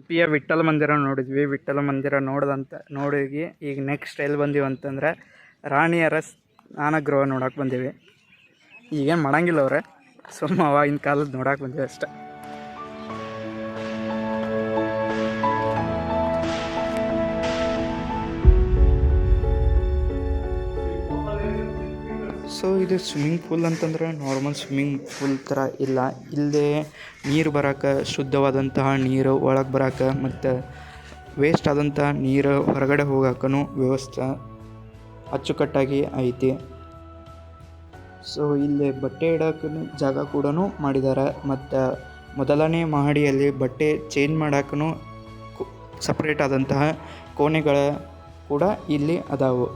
ಹಂಪಿಯ ವಿಠ್ಠಲ ಮಂದಿರ ನೋಡಿದ್ವಿ. ವಿಠ್ಠಲ ಮಂದಿರ ನೋಡ್ದಂತ ನೋಡಿ ಈಗ ನೆಕ್ಸ್ಟ್ ಎಲ್ಲಿ ಬಂದೀವಿ ಅಂತಂದ್ರೆ ರಾಣಿಯರ ಸ್ನಾನಗೃಹ ನೋಡಕ್ಕೆ ಬಂದೀವಿ. ಈಗೇನು ಮಾಡಂಗಿಲ್ಲ ಅವ್ರೆ. ಸುಮ್ಮ ಅವಾಗಿನ ಕಾಲದ ನೋಡಕ್ಕೆ ಬಂದೀವಿ ಅಷ್ಟೆ. ಸೊ ಇದು ಸ್ವಿಮ್ಮಿಂಗ್ ಪೂಲ್ ಅಂತಂದ್ರೆ ನಾರ್ಮಲ್ ಸ್ವಿಮ್ಮಿಂಗ್ ಪೂಲ್ ಥರ ಇಲ್ಲ. ಇಲ್ಲೇ ನೀರು ಬರೋಕೆ ಶುದ್ಧವಾದಂತಹ ನೀರು ಒಳಗೆ ಬರೋಕೆ ಮತ್ತು ವೇಸ್ಟ್ ಆದಂತಹ ನೀರು ಹೊರಗಡೆ ಹೋಗೋಕ್ಕೂ ವ್ಯವಸ್ಥೆ ಅಚ್ಚುಕಟ್ಟಾಗಿ ಐತಿ. ಸೊ ಇಲ್ಲಿ ಬಟ್ಟೆ ಇಡೋಕೆ ಜಾಗ ಕೂಡ ಮಾಡಿದ್ದಾರೆ ಮತ್ತು ಮೊದಲನೇ ಮಹಡಿಯಲ್ಲಿ ಬಟ್ಟೆ ಚೇಂಜ್ ಮಾಡೋಕ್ಕೂ ಸಪ್ರೇಟ್ ಆದಂತಹ ಕೋಣೆಗಳ ಕೂಡ ಇಲ್ಲಿ ಅದಾವು.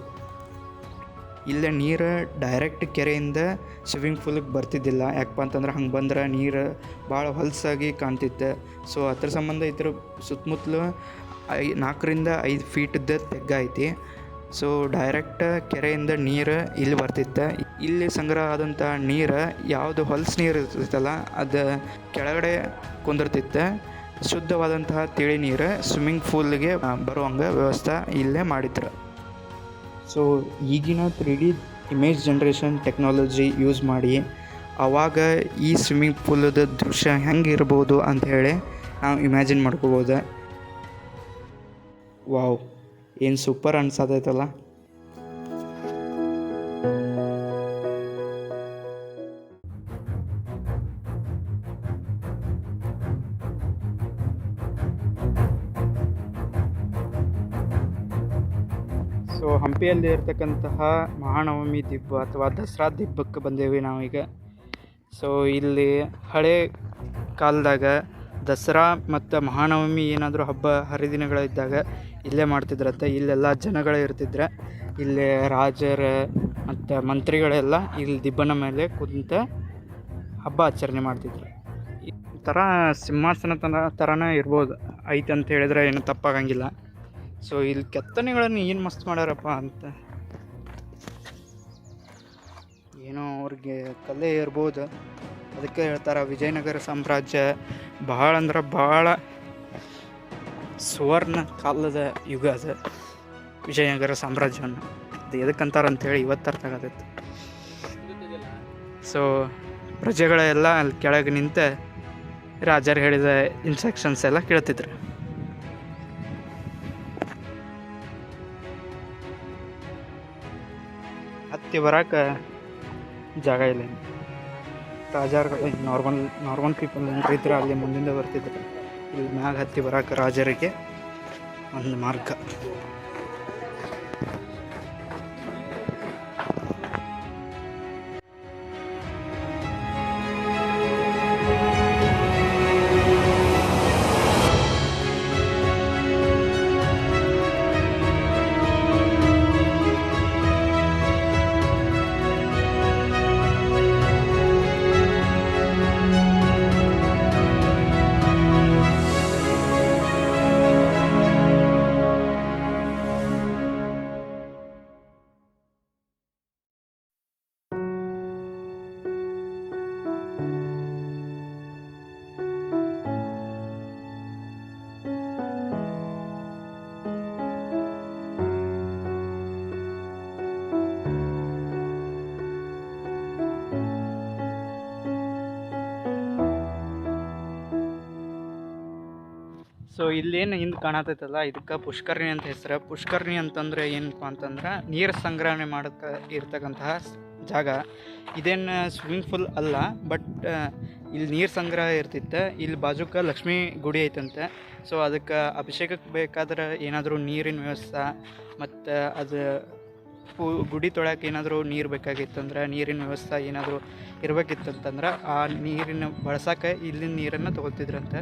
ಇಲ್ಲೇ ನೀರು ಡೈರೆಕ್ಟ್ ಕೆರೆಯಿಂದ ಸ್ವಿಮ್ಮಿಂಗ್ ಫೂಲಿಗೆ ಬರ್ತಿದ್ದಿಲ್ಲ. ಯಾಕಪ್ಪ ಅಂತಂದ್ರೆ ಹಂಗೆ ಬಂದ್ರೆ ನೀರು ಭಾಳ ಹೊಲಸಾಗಿ ಕಾಣ್ತಿತ್ತು. ಸೊ ಅದ್ರ ಸಂಬಂಧ ಇದ್ರ ಸುತ್ತಮುತ್ತಲು ಐ, ನಾಲ್ಕರಿಂದ ಐದು ಫೀಟ್ದ ತೆಗ್ಗ ಐತಿ. ಸೊ ಡೈರೆಕ್ಟ್ ಕೆರೆಯಿಂದ ನೀರು ಇಲ್ಲಿ ಬರ್ತಿತ್ತು. ಇಲ್ಲಿ ಸಂಗ್ರಹ ಆದಂಥ ನೀರು ಯಾವುದು ಹೊಲ್ಸು ನೀರು ಇರ್ತೈತಲ್ಲ, ಅದು ಕೆಳಗಡೆ ಕುಂದಿರ್ತಿತ್ತು. ಶುದ್ಧವಾದಂತಹ ತಿಳಿ ನೀರು ಸ್ವಿಮ್ಮಿಂಗ್ ಫೂಲ್ಗೆ ಬರುವಂಗೆ ವ್ಯವಸ್ಥೆ ಇಲ್ಲೇ ಮಾಡಿದ್ರು. ಸೊ ಈಗಿನ three D image generation technology use ಮಾಡಿ, ಅವಾಗ ಈ ಸ್ವಿಮ್ಮಿಂಗ್ ಪೂಲದ ದೃಶ್ಯ ಹೆಂಗೆ ಇರ್ಬೋದು ಅಂಥೇಳಿ ನಾವು ಇಮ್ಯಾಜಿನ್ ಮಾಡ್ಕೋಬೋದು. ವಾವ್ ಏನು ಸೂಪರ್ ಅನ್ಸತೈತಲ್ಲ? ಸೊ ಹಂಪಿಯಲ್ಲಿ ಇರ್ತಕ್ಕಂತಹ ಮಹಾನವಮಿ ದಿಬ್ಬ ಅಥವಾ ದಸರಾ ದಿಬ್ಬಕ್ಕೆ ಬಂದೇವಿ ನಾವೀಗ ಸೊ ಇಲ್ಲಿ ಹಳೆ ಕಾಲದಾಗ ದಸರಾ ಮತ್ತು ಮಹಾನವಮಿ ಏನಾದರೂ ಹಬ್ಬ ಹರಿದಿನಗಳಿದ್ದಾಗ ಇಲ್ಲೇ ಮಾಡ್ತಿದ್ರಂತೆ. ಇಲ್ಲೆಲ್ಲ ಜನಗಳೇ ಇರ್ತಿದ್ರೆ ಇಲ್ಲಿ ರಾಜರ ಮತ್ತು ಮಂತ್ರಿಗಳೆಲ್ಲ ಇಲ್ಲಿ ದಿಬ್ಬನ ಮೇಲೆ ಕುಂತ ಹಬ್ಬ ಆಚರಣೆ ಮಾಡ್ತಿದ್ರು. ಈ ಥರ ಸಿಂಹಾಸನ ಥರ ಥರನೇ ಇರ್ಬೋದು. ಐತೆ ಅಂತ ಹೇಳಿದ್ರೆ ಏನು ತಪ್ಪಾಗಂಗಿಲ್ಲ. ಸೊ ಇಲ್ಲಿ ಕೆತ್ತನೆಗಳನ್ನು ಏನು ಮಸ್ತ್ ಮಾಡ್ಯಾರಪ್ಪ ಅಂತ. ಏನೋ ಅವ್ರಿಗೆ ಕಲೆ ಇರ್ಬೋದು. ಅದಕ್ಕೆ ಹೇಳ್ತಾರೆ, ವಿಜಯನಗರ ಸಾಮ್ರಾಜ್ಯ ಭಾಳ ಅಂದ್ರೆ ಭಾಳ ಸುವರ್ಣ ಕಾಲದ ಯುಗ ಅದು. ವಿಜಯನಗರ ಸಾಮ್ರಾಜ್ಯವನ್ನು. ಅದು ಎದಕ್ಕಂತಾರೆ ಅಂತೇಳಿ ಇವತ್ತು ಅರ್ಥ ಆಗತೈತೆ. ಸೊ ಪ್ರಜೆಗಳೆಲ್ಲ ಅಲ್ಲಿ ಕೆಳಗೆ ನಿಂತ ರಾಜರು ಹೇಳಿದ ಇನ್ಸ್ಟ್ರಕ್ಷನ್ಸ್ ಎಲ್ಲ ಕೇಳ್ತಿದ್ರು. ಹತ್ತಿ ಬರಕ್ಕೆ ಜಾಗ ಇಲ್ಲ. ರಾಜರುಗಳು ನಾರ್ಮಲ್ ನಾರ್ಮಲ್ ಪೀಪಲ್ ಏನ್ರ ಇದ್ರೆ ಅಲ್ಲಿ ಮುಂದಿಂದ ಬರ್ತಿದ್ರು ಇಲ್ಲಿ ಮ್ಯಾಗ ಹತ್ತಿ ಬರಕ್ಕೆ ರಾಜರಿಗೆ ಒಂದು ಮಾರ್ಗ ಸೊ ಇಲ್ಲೇನು ಹಿಂದೆ ಕಾಣತೈತಲ್ಲ, ಇದಕ್ಕೆ ಪುಷ್ಕರ್ಣಿ ಅಂತ ಹೆಸರು. ಪುಷ್ಕರ್ಣಿ ಅಂತಂದ್ರೆ ಏನಪ್ಪ ಅಂತಂದ್ರೆ, ನೀರು ಸಂಗ್ರಹಣೆ ಮಾಡೋಕ್ಕೆ ಇರ್ತಕ್ಕಂತಹ ಜಾಗ. ಇದೇನು ಸ್ವಿಮ್ಮಿಂಗ್ ಪೂಲ್ ಅಲ್ಲ ಬಟ್ ಇಲ್ಲಿ ನೀರು ಸಂಗ್ರಹ ಇರ್ತಿತ್ತು. ಇಲ್ಲಿ ಬಾಜುಕ ಲಕ್ಷ್ಮೀ ಗುಡಿ ಐತಂತೆ. ಸೊ ಅದಕ್ಕೆ ಅಭಿಷೇಕಕ್ಕೆ ಬೇಕಾದ್ರೆ ಏನಾದರೂ ನೀರಿನ ವ್ಯವಸ್ಥೆ, ಮತ್ತು, ಅದು ಪೂ, ಗುಡಿ ತೊಳಕ್ಕೆ ಏನಾದರೂ ನೀರು ಬೇಕಾಗಿತ್ತಂದ್ರೆ, ನೀರಿನ ವ್ಯವಸ್ಥೆ ಏನಾದರೂ ಇರಬೇಕಿತ್ತಂತಂದ್ರೆ, ಆ ನೀರಿನ ಬಳಸಕ್ಕೆ ಇಲ್ಲಿನ ನೀರನ್ನು ತೊಗೊತಿದ್ರಂತೆ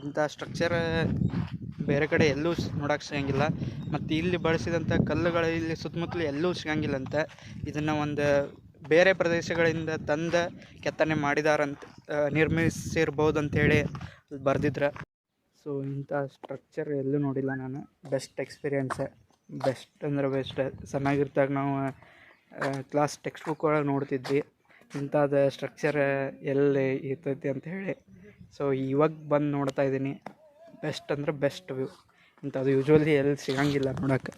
ಇಂಥ ಸ್ಟ್ರಕ್ಚರ್ ಬೇರೆ ಕಡೆ ಎಲ್ಲೂ ನೋಡೋಕೆ ಸಿಗಂಗಿಲ್ಲ. ಮತ್ತು ಇಲ್ಲಿ ಬಳಸಿದಂಥ ಕಲ್ಲುಗಳು ಇಲ್ಲಿ ಸುತ್ತಮುತ್ತಲು ಎಲ್ಲೂ ಸಿಗಂಗಿಲ್ಲಂತ. ಇದನ್ನು ಒಂದು ಬೇರೆ ಪ್ರದೇಶಗಳಿಂದ ತಂದ ಕೆತ್ತನೆ ಮಾಡಿದಾರಂತ ನಿರ್ಮಿಸಿರ್ಬೋದು ಅಂತೇಳಿ ಬರೆದಿದ್ರು. ಸೊ ಇಂಥ ಸ್ಟ್ರಕ್ಚರ್ ಎಲ್ಲೂ ನೋಡಿಲ್ಲ ನಾನು. ಬೆಸ್ಟ್ ಎಕ್ಸ್ಪೀರಿಯನ್ಸ್ ಬೆಸ್ಟ್ ಅಂದ್ರೆ ಬೆಸ್ಟ್ ಚೆನ್ನಾಗಿರ್ತಾಗ ನಾವು ಕ್ಲಾಸ್ ಟೆಕ್ಸ್ಟ್ ಬುಕ್ ಒಳಗೆ ನೋಡ್ತಿದ್ವಿ. ಇಂಥದ್ದು ಸ್ಟ್ರಕ್ಚರ್ ಎಲ್ಲಿ ಇರ್ತೈತಿ ಅಂತ ಹೇಳಿ ಸೊ ಇವಾಗ ಬಂದು ನೋಡ್ತಾ ಇದ್ದೀನಿ. ಬೆಸ್ಟ್ ಅಂದ್ರೆ ಬೆಸ್ಟ್ ವ್ಯೂ ಇಂಥದ್ದು ಯೂಶ್ವಲಿ ಎಲ್ಲಿ ಸಿಗಂಗಿಲ್ಲ ನೋಡೋಕೆ